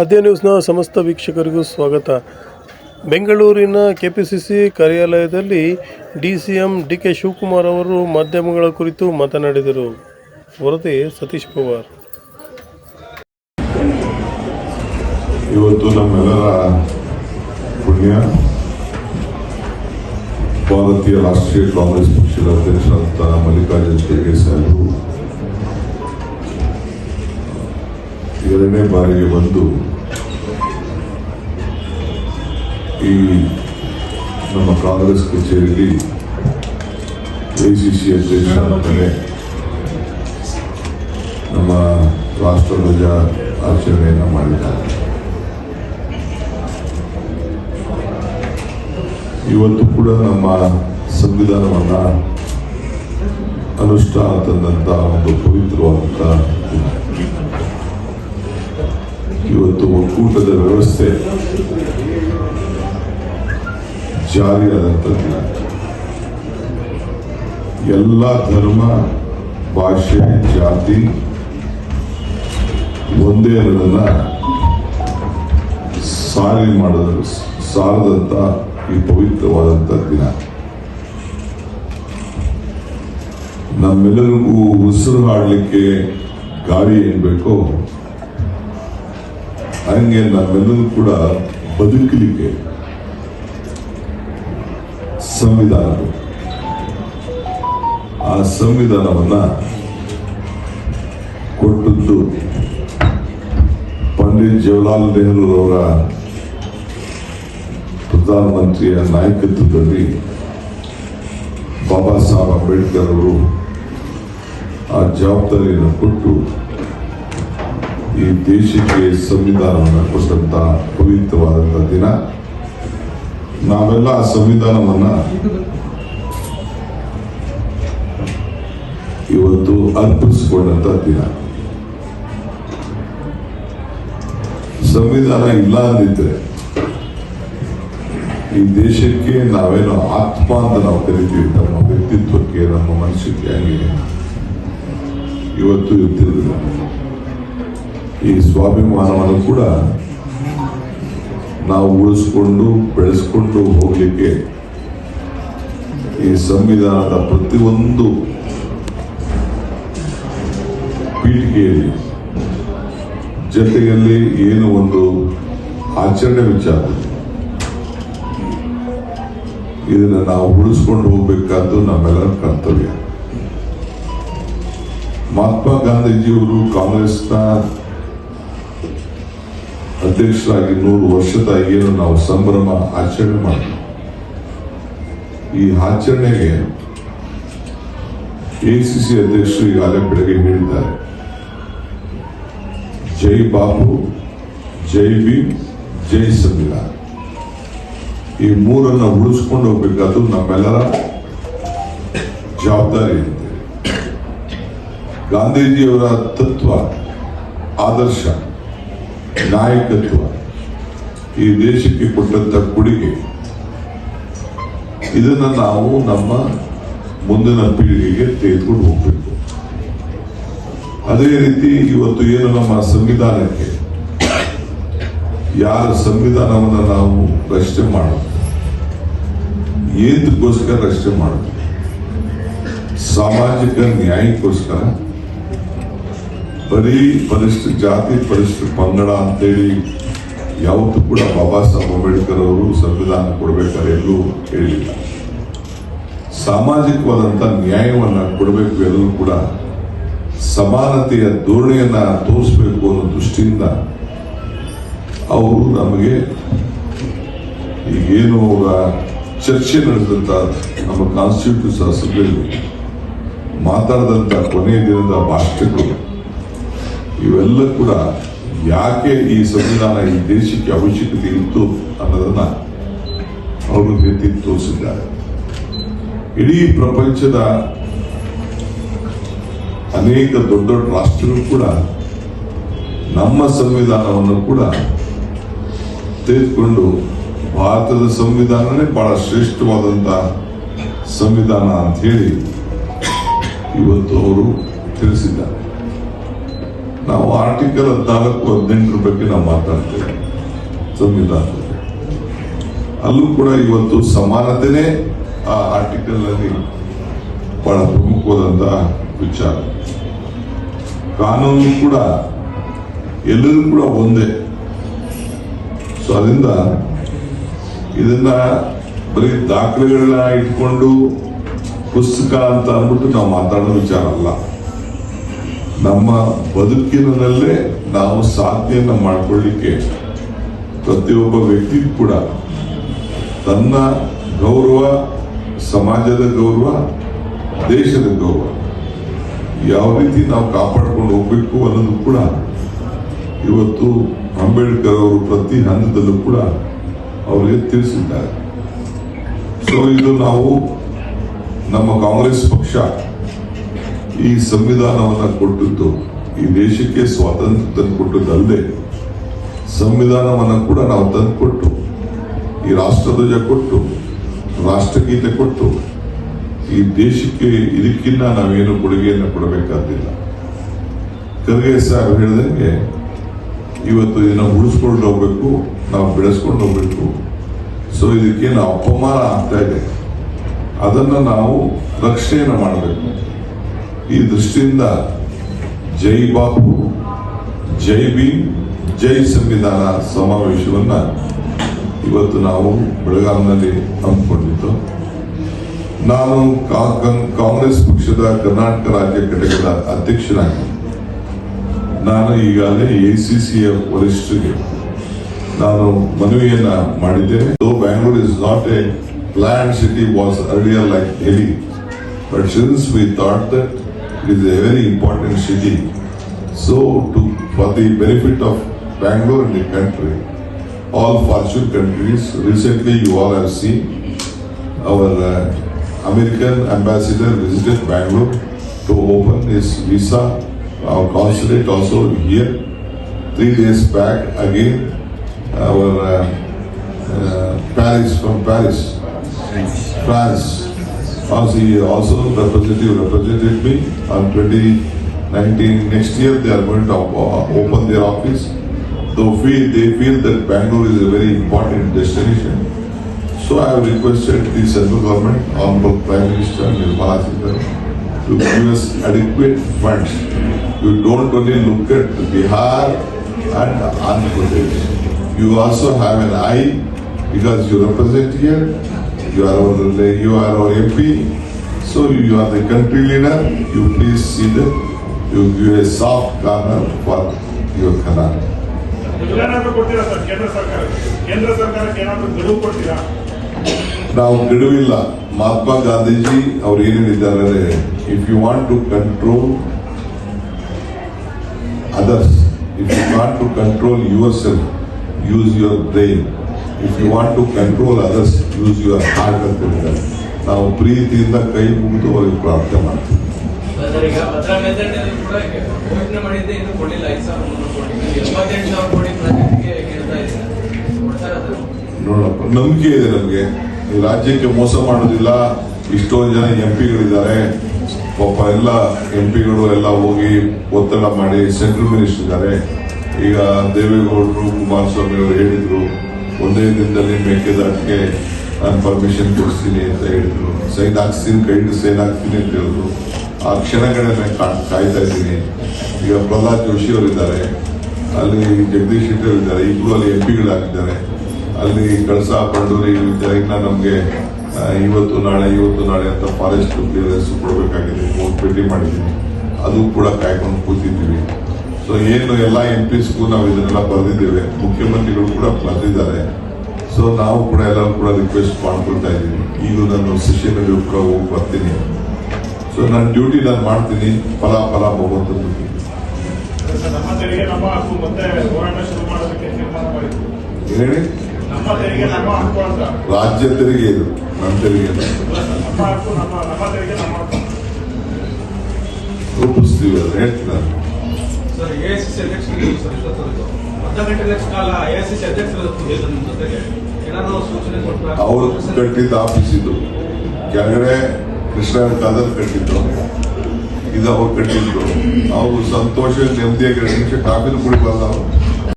ಆದ್ಯ ನ್ಯೂಸ್ನ ಸಮಸ್ತ ವೀಕ್ಷಕರಿಗೂ ಸ್ವಾಗತ. ಬೆಂಗಳೂರಿನ ಕೆ ಪಿ ಸಿ ಸಿ ಕಾರ್ಯಾಲಯದಲ್ಲಿ D C M D K Shivakumar ಅವರು ಮಾಧ್ಯಮಗಳ ಕುರಿತು ಮಾತನಾಡಿದರು. ವರದಿ ಸತೀಶ್ ಪವಾರ್. ಇವತ್ತು ನಮ್ಮೆಲ್ಲರ ಪುಣ್ಯ ಭಾರತೀಯ ರಾಷ್ಟ್ರೀಯ ಕಾಂಗ್ರೆಸ್ ಪಕ್ಷದ ಅಧ್ಯಕ್ಷರಾದಂತಹ ಮಲ್ಲಿಕಾರ್ಜುನ್ ಖರ್ಗೆ ಸಾಹೇಬರು ಎರಡನೇ ಬಾರಿಗೆ ಬಂದು ಈ ನಮ್ಮ ಕಾಂಗ್ರೆಸ್ ಕಚೇರಿಯಲ್ಲಿ ಸಿ ಅಧ್ಯಕ್ಷ ಅಂತಾನೆ ನಮ್ಮ ರಾಷ್ಟ್ರಧ್ವಜ ಆಚರಣೆಯನ್ನು ಮಾಡಿದ್ದಾರೆ. ಇವತ್ತು ಕೂಡ ನಮ್ಮ ಸಂವಿಧಾನವನ್ನು ಅನುಷ್ಠಾನ ತಂದಂಥ ಒಂದು ಪವಿತ್ರವಾದಂತ ಇವತ್ತು ಒಕ್ಕೂಟದ ವ್ಯವಸ್ಥೆ ಜಾರಿಯಾದಂಥ ಎಲ್ಲ ಧರ್ಮ, ಭಾಷೆ, ಜಾತಿ ಒಂದೇ ಅನ್ನೋದನ್ನ ಸಾರಿ ಮಾಡಲು ಸಾರದಂತ ಈ ಪವಿತ್ರವಾದಂತ ದಿನ. ನಮ್ಮೆಲ್ಲರಿಗೂ ಉಸಿರು ಆಡಲಿಕ್ಕೆ ಗಾಳಿ ಏನ್ ಬೇಕೋ ಹಂಗೆ ನಮ್ಮೆಲ್ಲರೂ ಕೂಡ ಬದುಕಲಿಕ್ಕೆ ಸಂವಿಧಾನ ಆ ಸಂವಿಧಾನವನ್ನ ಕೊಟ್ಟದ್ದು ಪಂಡಿತ್ ಜವಾಹರ್ಲಾಲ್ ನೆಹರೂರವರ ಪ್ರಧಾನಮಂತ್ರಿಯ ನಾಯಕತ್ವದಲ್ಲಿ ಬಾಬಾ ಸಾಹೇಬ್ ಅಂಬೇಡ್ಕರ್ ಅವರು ಆ ಜವಾಬ್ದಾರಿಯನ್ನು ಕೊಟ್ಟು ಈ ದೇಶಕ್ಕೆ ಸಂವಿಧಾನವನ್ನು ಕೊಟ್ಟಂತ ಪವಿತ್ರವಾದಂಥ ದಿನ. ನಾವೆಲ್ಲ ಆ ಸಂವಿಧಾನವನ್ನ ಇವತ್ತು ಅರ್ಪಿಸಿಕೊಂಡಂತ ದಿನ. ಸಂವಿಧಾನ ಇಲ್ಲ ಅಂದಿದ್ರೆ ಈ ದೇಶಕ್ಕೆ ನಾವೇನೋ ಆತ್ಮ ಅಂತ ನಾವು ಕರಿತೀವಿ ನಮ್ಮ ವ್ಯಕ್ತಿತ್ವಕ್ಕೆ, ನಮ್ಮ ಮನಸ್ಸಿಗೆ ಹಂಗೆ. ಇವತ್ತು ಇರ್ತಿರಲಿಲ್ಲ. ಈ ಸ್ವಾಭಿಮಾನವನ್ನು ಕೂಡ ನಾವು ಉಳಿಸ್ಕೊಂಡು ಬೆಳೆಸ್ಕೊಂಡು ಹೋಗಲಿಕ್ಕೆ ಈ ಸಂವಿಧಾನದ ಪ್ರತಿಯೊಂದು ಪೀಠಿಕೆಯಲ್ಲಿ ಜೊತೆಯಲ್ಲಿ ಏನು ಒಂದು ಆಚರಣೆ ವಿಚಾರ ಇದನ್ನು ನಾವು ಉಳಿಸ್ಕೊಂಡು ಹೋಗ್ಬೇಕಾದ್ದು ನಮ್ಮೆಲ್ಲರ ಕರ್ತವ್ಯ. ಮಹಾತ್ಮ ಗಾಂಧೀಜಿಯವರು ಕಾಂಗ್ರೆಸ್ನ ಅಧ್ಯಕ್ಷರಾಗಿ ನೂರು ವರ್ಷದ ಏನು ನಾವು ಸಂಭ್ರಮ ಆಚರಣೆ ಮಾಡಿ ಈ ಆಚರಣೆಗೆ ಎ ಸಿ ಸಿ ಅಧ್ಯಕ್ಷರು ಈಗಾಗಲೇ ಬೆಳಗ್ಗೆ ಹೇಳಿದ್ದಾರೆ. ಜೈ ಬಾಬು, ಜೈ ಭೀಮ್, ಜೈ ಸಂವಿಧಾನ. ಈ ಮೂರನ್ನ ಉಳಿಸ್ಕೊಂಡು ಹೋಗ್ಬೇಕಾದ್ರು ನಮ್ಮೆಲ್ಲರ ಜವಾಬ್ದಾರಿ ಗಾಂಧೀಜಿಯವರ ತತ್ವ, ಆದರ್ಶ. ನಾಯಕತ್ವ ಈ ದೇಶಕ್ಕೆ ಕೊಟ್ಟಂತ ಕೊಡುಗೆ. ಇದನ್ನ ನಾವು ನಮ್ಮ ಮುಂದಿನ ಪೀಳಿಗೆಗೆ ತೆಗೆದುಕೊಂಡು ಹೋಗಬೇಕು. ಅದೇ ರೀತಿ ಇವತ್ತು ಏನು ನಮ್ಮ ಸಂವಿಧಾನಕ್ಕೆ? ಯಾರ ಸಂವಿಧಾನವನ್ನು ನಾವು ರಚನೆ ಮಾಡೋದು? ಏತಕ್ಕೋಸ್ಕರ ರಚನೆ ಮಾಡೋದು? ಸಾಮಾಜಿಕ ನ್ಯಾಯಕ್ಕೋಸ್ಕರ? ಬರೀ ಪರಿಶಿಷ್ಟ ಜಾತಿ ಪರಿಶಿಷ್ಟ ಪಂಗಡ ಅಂತೇಳಿ ಯಾವತ್ತು ಕೂಡ ಬಾಬಾ ಸಾಹೇಬ್ ಅಂಬೇಡ್ಕರ್ ಅವರು ಸಂವಿಧಾನ ಕೊಡಬೇಕಾದ್ರೆ ಎಲ್ಲೂ ಹೇಳಿಲ್ಲ. ಸಾಮಾಜಿಕವಾದಂತ ನ್ಯಾಯವನ್ನು ಕೊಡಬೇಕು ಎಲ್ಲರೂ ಕೂಡ ಸಮಾನತೆಯ ಧೋರಣೆಯನ್ನು ತೋರಿಸಬೇಕು ಅನ್ನೋ ದೃಷ್ಟಿಯಿಂದ ಅವರು ನಮಗೆ ಈಗೇನು ಅವರ ಚರ್ಚೆ ನಡೆದಂತ ನಮ್ಮ ಕಾನ್ಸ್ಟಿಟ್ಯೂಷನ್ ಅಸೆಂಬ್ಲಿಯಲ್ಲಿ ಮಾತಾಡಿದಂಥ ಕೊನೆಯ ದಿನದ ಭಾಷಣಗಳು ಇವೆಲ್ಲ ಕೂಡ ಯಾಕೆ ಈ ಸಂವಿಧಾನ, ಈ ದೇಶಕ್ಕೆ ಅವಶ್ಯಕತೆ ಇತ್ತು ಅನ್ನೋದನ್ನ ಅವರು ಎತ್ತಿ ತೋರಿಸಿದ್ದಾರೆ. ಇಡೀ ಪ್ರಪಂಚದ ಅನೇಕ ದೊಡ್ಡ ದೊಡ್ಡ ರಾಷ್ಟ್ರಗಳು ಕೂಡ ನಮ್ಮ ಸಂವಿಧಾನವನ್ನು ಕೂಡ ತೆಗೆದುಕೊಂಡು ಭಾರತದ ಸಂವಿಧಾನನೇ ಬಹಳ ಶ್ರೇಷ್ಠವಾದಂತಹ ಸಂವಿಧಾನ ಅಂತ ಹೇಳಿ ಇವತ್ತು ಅವರು ತಿಳಿಸಿದ್ದಾರೆ. ನಾವು ಆರ್ಟಿಕಲ್ ಹದಿನಾಲ್ಕು ಹದಿನೆಂಟರ ಬಗ್ಗೆ ನಾವು ಮಾತಾಡ್ತೇವೆ ಸಂವಿಧಾನದಲ್ಲಿ ಅಲ್ಲೂ ಕೂಡ ಇವತ್ತು ಸಮಾನತೆನೇ ಆ ಆರ್ಟಿಕಲ್ ಅಲ್ಲಿ ಬಹಳ ಪ್ರಮುಖವಾದಂತಹ ವಿಚಾರ. ಕಾನೂನು ಕೂಡ ಎಲ್ಲರೂ ಕೂಡ ಒಂದೇ. ಸೊ ಅದರಿಂದ ಇದನ್ನ ಬರೀ ದಾಖಲೆಗಳನ್ನ ಇಟ್ಕೊಂಡು ಪುಸ್ತಕ ಅಂತ ಅಂದ್ಬಿಟ್ಟು ನಾವು ಮಾತಾಡೋ ವಿಚಾರ ಅಲ್ಲ. ನಮ್ಮ ಬದುಕಿನಲ್ಲೇ ನಾವು ಸಾಧ್ಯನ ಮಾಡಿಕೊಳ್ಳಿಕ್ಕೆ ಪ್ರತಿಯೊಬ್ಬ ವ್ಯಕ್ತಿ ಕೂಡ ತನ್ನ ಗೌರವ, ಸಮಾಜದ ಗೌರವ, ದೇಶದ ಗೌರವ ಯಾವ ರೀತಿ ನಾವು ಕಾಪಾಡ್ಕೊಂಡು ಹೋಗ್ಬೇಕು ಅನ್ನೋದು ಕೂಡ ಇವತ್ತು ಅಂಬೇಡ್ಕರ್ ಅವರು ಪ್ರತಿ ಹಂತದಲ್ಲೂ ಕೂಡ ಅವರಿಗೆ ತಿಳಿಸಿದ್ದಾರೆ. ಸೊ ಇದು ನಾವು ನಮ್ಮ ಕಾಂಗ್ರೆಸ್ ಪಕ್ಷ ಈ ಸಂವಿಧಾನವನ್ನು ಕೊಟ್ಟಿದ್ದು, ಈ ದೇಶಕ್ಕೆ ಸ್ವಾತಂತ್ರ್ಯ ತಂದುಕೊಟ್ಟದ್ದಲ್ಲದೆ ಸಂವಿಧಾನವನ್ನು ಕೂಡ ನಾವು ತಂದುಕೊಟ್ಟು, ಈ ರಾಷ್ಟ್ರಧ್ವಜ ಕೊಟ್ಟು, ರಾಷ್ಟ್ರಗೀತೆ ಕೊಟ್ಟು, ಈ ದೇಶಕ್ಕೆ ಇದಕ್ಕಿನ್ನ ನಾವೇನು ಕೊಡುಗೆಯನ್ನು ಕೊಡಬೇಕಾದಿಲ್ಲ ಖರ್ಗೆ ಸಾಹೇಬ್ ಹೇಳಿದಂಗೆ, ಇವತ್ತು ಇದನ್ನ ಉಳಿಸ್ಕೊಂಡು ಹೋಗ್ಬೇಕು, ನಾವು ಬೆಳೆಸ್ಕೊಂಡು ಹೋಗ್ಬೇಕು. ಸೊ ಇದಕ್ಕೇನು ಅಪಮಾನ ಆಗ್ತಾ ಇದೆ. ಅದನ್ನು ನಾವು ರಕ್ಷಣೆಯನ್ನು ಮಾಡಬೇಕು. ಈ ದೃಷ್ಟಿಯಿಂದ ಜೈ ಬಾಪು, ಜೈ ಭೀಮ್, ಜೈ ಸಂವಿಧಾನ ಸಮಾವೇಶವನ್ನ ಇವತ್ತು ನಾವು ಬೆಳಗಾವಿನಲ್ಲಿ ಹಮ್ಮಿಕೊಂಡಿದ್ದು. ನಾನು ಕಾಂಗ್ರೆಸ್ ಪಕ್ಷದ ಕರ್ನಾಟಕ ರಾಜ್ಯ ಘಟಕದ ಅಧ್ಯಕ್ಷನಾಗಿ, ನಾನು ಈಗಾಗಲೇ ಎ ಸಿ ಸಿಯ ವರಿಷ್ಠರಿಗೆ ನಾನು ಮನವಿಯನ್ನ ಮಾಡಿದ್ದೇನೆ. Bangalore is not a plan city was earlier like Delhi but since we thought that It is a very important city. So, to, for the benefit of Bangalore and the country, all fortune countries, recently you all have seen our uh, American ambassador visited Bangalore to open his visa, our consulate also here. Three days back, again, our uh, uh, Paris from Paris, France also, he also representative represented me on 2019. Next year, they are going to open their office. Though feel, they feel that Bangalore is a very important destination. So I have requested the central government, Honorable Prime Minister Nirmala Sitharaman, to give us adequate funds. You don't only look at Bihar and Andhra Pradesh. You also have an eye because you represent here, you are our, you are our MP. So you are the country leader, you please see that you give a soft corner for your Karnataka. ನಾವು ಬಿಡುವಿಲ್ಲ ಮಹಾತ್ಮ ಗಾಂಧೀಜಿ ಅವ್ರು ಏನ್ ಹೇಳಿದ್ದಾರೆ if you want to control others if you want to control yourself use your brain if you want to control others use your heart ಅಂತ ಹೇಳಿದ್ದಾರೆ ನಾವು ಪ್ರೀತಿಯಿಂದ ಕೈ ಮುಗಿದು ಅವರಿಗೆ ಪ್ರಾರ್ಥನೆ ಮಾಡ್ತೀವಿ. ನೋಡಪ್ಪ ನಂಬಿಕೆ ಇದೆ ನಮಗೆ. ರಾಜ್ಯಕ್ಕೆ ಮೋಸ ಮಾಡೋದಿಲ್ಲ. ಇಷ್ಟೊಂದು ಜನ ಎಂ ಪಿಗಳಿದ್ದಾರೆ. ಪಾಪ ಎಲ್ಲ ಎಂ ಪಿಗಳು ಎಲ್ಲ ಹೋಗಿ ಒತ್ತಡ ಮಾಡಿ ಸೆಂಟ್ರಲ್ ಮಿನಿಸ್ಟರ್ ಇದ್ದಾರೆ. ಈಗ ದೇವೇಗೌಡರು ಕುಮಾರಸ್ವಾಮಿ ಅವರು ಹೇಳಿದ್ರು ಒಂದೇ ದಿನದಲ್ಲಿ ಮೇಕೆದಾಟಿಗೆ ನಾನು ಪರ್ಮಿಷನ್ ಕೊಡಿಸ್ತೀನಿ ಅಂತ ಹೇಳಿದ್ರು. ಸೈನ್ ಹಾಕ್ಸ್ತೀನಿ, ಕೈ ಸೈನ್ ಹಾಕ್ತೀನಿ ಅಂತ ಹೇಳಿದ್ರು. ಆ ಕ್ಷಣಗಳನ್ನ ಕಾಯ್ತಾ ಇದ್ದೀನಿ. ಈಗ ಪ್ರಹ್ಲಾದ್ ಜೋಶಿ ಅವರಿದ್ದಾರೆ. ಅಲ್ಲಿ ಜಗದೀಶ್ ಶೆಟ್ಟರ್ ಇದ್ದಾರೆ ಇಬ್ರು ಅಲ್ಲಿ ಎಂ ಪಿಗಳಾಗಿದ್ದಾರೆ ಅಲ್ಲಿ ಕಳಸ ಬಂಡೂರಿ ಇದ್ದಾರೆ ಇನ್ನ ನಮಗೆ ಇವತ್ತು ನಾಳೆ ಇವತ್ತು ನಾಳೆ ಅಂತ ಫಾರೆಸ್ಟ್ ಕ್ಲಿಯರೆನ್ಸ್ ಕೊಡಬೇಕಾಗಿದೆ. ಹೋಗಿ ಭೇಟಿ ಮಾಡಿದ್ದೀನಿ. ಅದು ಕೂಡ ಕಾಯ್ಕೊಂಡು ಕೂತಿದ್ದೀವಿ. ಸೊ ಏನು ಎಲ್ಲ ಎಂ ಪಿಸ್ಗೂ ನಾವು ಇದನ್ನೆಲ್ಲ ಬರೆದಿದ್ದೇವೆ. ಮುಖ್ಯಮಂತ್ರಿಗಳು ಕೂಡ ಬರೆದಿದ್ದಾರೆ. ಸೊ ನಾವು ಕೂಡ ಎಲ್ಲರೂ ಕೂಡ ರಿಕ್ವೆಸ್ಟ್ ಮಾಡ್ಕೊಳ್ತಾ ಇದ್ದೀವಿ. ಈಗ ನಾನು ಸೆಷನಲ್ಲಿ ಕೂಡ ಹೋಗಿ ಬರ್ತೀನಿ. ಸೊ ನನ್ನ ಡ್ಯೂಟಿ ನಾನು ಮಾಡ್ತೀನಿ. ಫಲ ಫಲ ಹೋಗುವಂಥದ್ದು ಹೇಳಿ ರಾಜ್ಯ ತೆರಿಗೆ ಇದು. ನಮ್ಮ ತೆರಿಗೆ ರೂಪಿಸ್ತೀವಿ ಅದು ಎಐಸಿಸಿ ಅಧ್ಯಕ್ಷರಿಗೆ ಅರ್ಧ ಗಂಟೆ ಕಾಲ ಎಐಸಿಸಿ ಅಧ್ಯಕ್ಷರ ಏನಾದ್ರು ಸೂಚನೆ ಕೊಟ್ಟರೆ ಅವರು ಕಟ್ಟಿದ್ದ ಆಫೀಸ್ ಇದು. ಕೆಳಗಡೆ ಕೃಷ್ಣ ಕಾದರ್ ಕಟ್ಟಿದ್ದು ಇದು ಅವ್ರು ಕಟ್ಟಿದ್ರು. ಅವರು ಸಂತೋಷ, ನೆಮ್ಮದಿಯಾಗಿ ಎರಡು ನಿಮಿಷ ಕಾಫಿನೂ ಕುಡಿಬಾರ್ದು ನಾವು